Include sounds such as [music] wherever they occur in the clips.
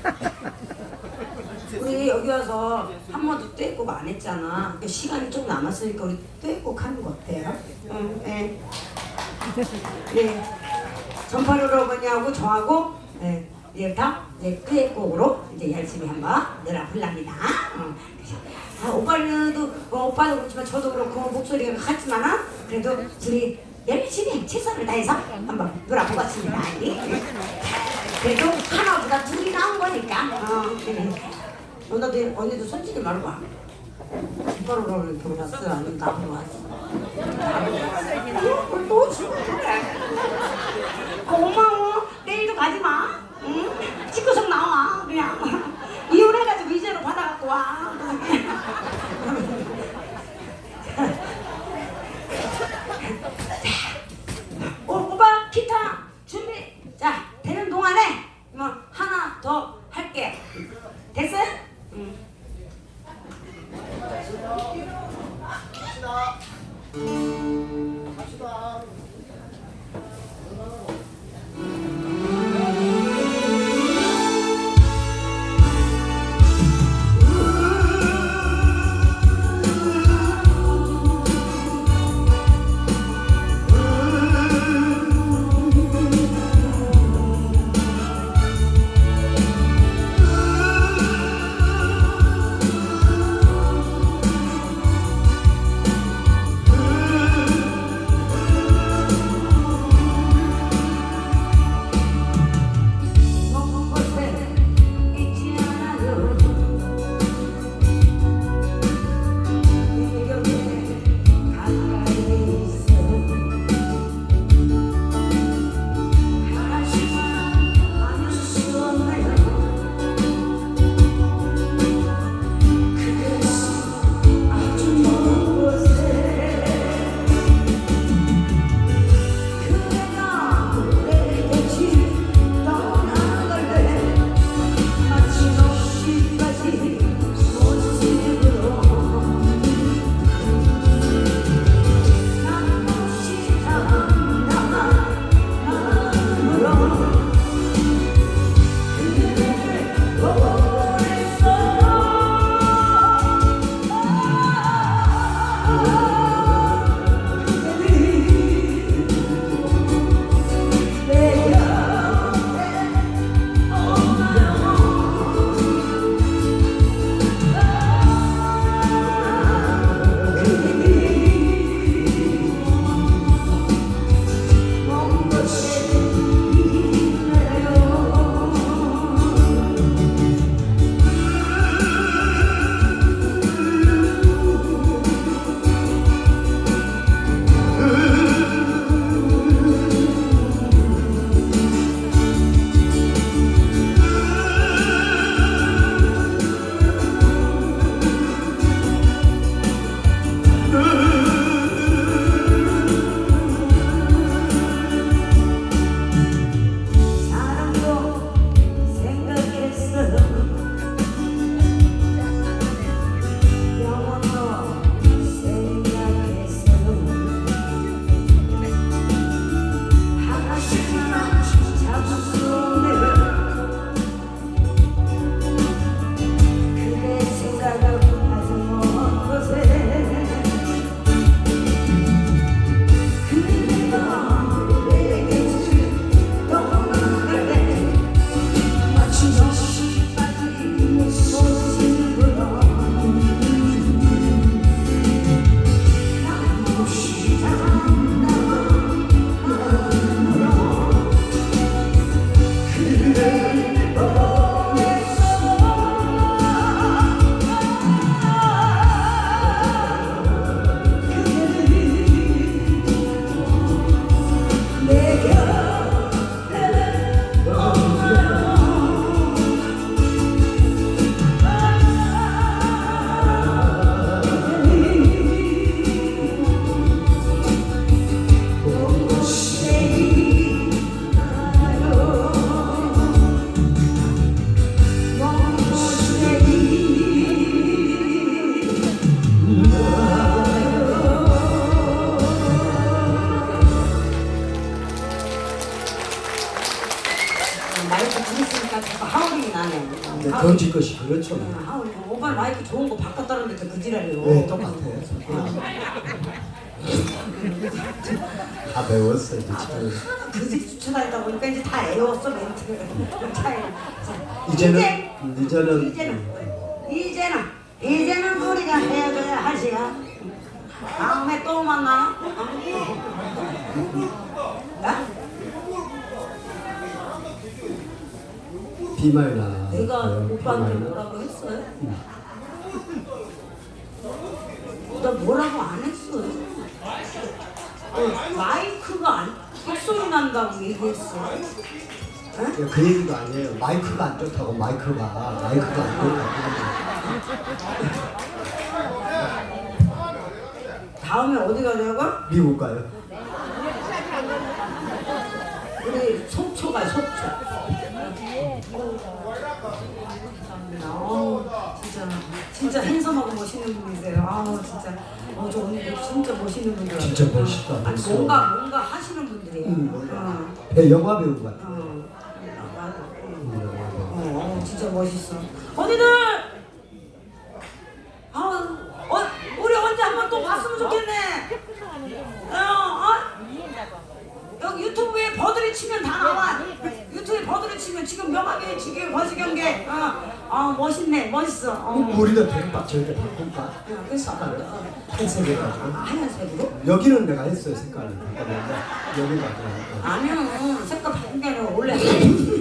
[laughs] 우리 여기 와서 한 번도 떼곡 안 했잖아. 시간이 좀 남았으니까 우리 떼곡 하는 거 어때요? 응, 네. 네. 전파로로 거냐고 저하고 네. 이제 다 이제 떼곡으로 이제 열심히 한번 놀아볼랍니다. 어. 아, 오빠는도 어, 오빠도 그렇지만 저도 그렇고 목소리가 같지만은 그래도 둘이 열심히 최선을 다해서 한번 놀아보겠습니다. 예. 그래도 하나보다 둘이 나은 거니까. 어, 그래. 너네들 언니도 와. 오빠로 이렇게 오셨어? 아니면 나보러 왔어? 어, 또 그래. 고마워. 내일도 가지 마. 응? 집구석 나와. 그냥 이혼해가지고 이제로 받아갖고 와. 오, 오빠 기타 준비. 자, 되는 동안에 뭐 하나 더 할게. 됐어요? 응. 것이 그렇죠. 어, 하울링. 오빠 마이크 좋은 거 바꿨다는데 그 지랄이요. 네, 똑같아. 다 배웠어요, 지금. 그새 추천하다 보니까 이제 다 애웠어 멘트를. 자, 이제는 이제, 이제는 이제는 이제는 이제는 우리가 헤어져야 할 시간. 다음에 또 만나. 어? 야? 비말나. 내가 네, 오빠한테. 뭐라고 했어요? 나 뭐라고 안 했어요. 어, 마이크가 안, 헛소리 난다고 얘기했어. 응? 그 얘기도 아니에요. 마이크가 안 좋다고 마이크가 마이크가 안 좋다고. 다음에 어디 가냐고? 미국 가요. 우리 속초 가요, 속초. 진짜, 진짜 핸섬하고 멋있는 분이세요. 아우, 진짜. 어, 저 언니 진짜 멋있는 분들. 진짜 멋있다, 아니, 멋있어. 뭔가, 뭔가 하시는 분들이에요. 음, 어. 배 영화 배우 같아. 어. 맞아. 응. 음, 배우. 어, 어, 진짜 멋있어. 언니들! 아, 어, 우리 언제 한번 또 봤으면 좋겠네. 어, 어? 여기 유튜브에 버들이 치면 다 나와. 유튜브에 버들이 치면 지금 명하게 지금 거시경계. 어, 어, 멋 멋있어. 어. 우리도 대박 저렇게 바꿀까? 어, 그래서 어, 한색 해가지고. 하얀색으로? 여기는 내가 했어요 색깔을 바꿔봤는데 여기가 그냥 아니요, 색깔 아니라 원래 하얀. [laughs]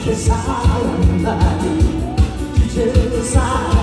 이렇게 살았나니 이제 살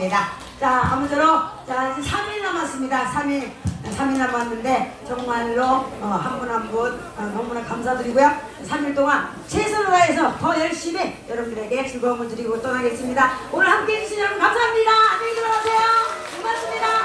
10시가 됐습니다. 자, 아무쪼록 자, 이제 3일 남았습니다. 3일 3일 남았는데 정말로 어, 한 분 한분 너무나 감사드리고요. 3일 동안 최선을 다해서 더 열심히 여러분들에게 즐거움을 드리고 떠나겠습니다. 오늘 함께 해주신 여러분 감사합니다. 안녕히 들어가세요.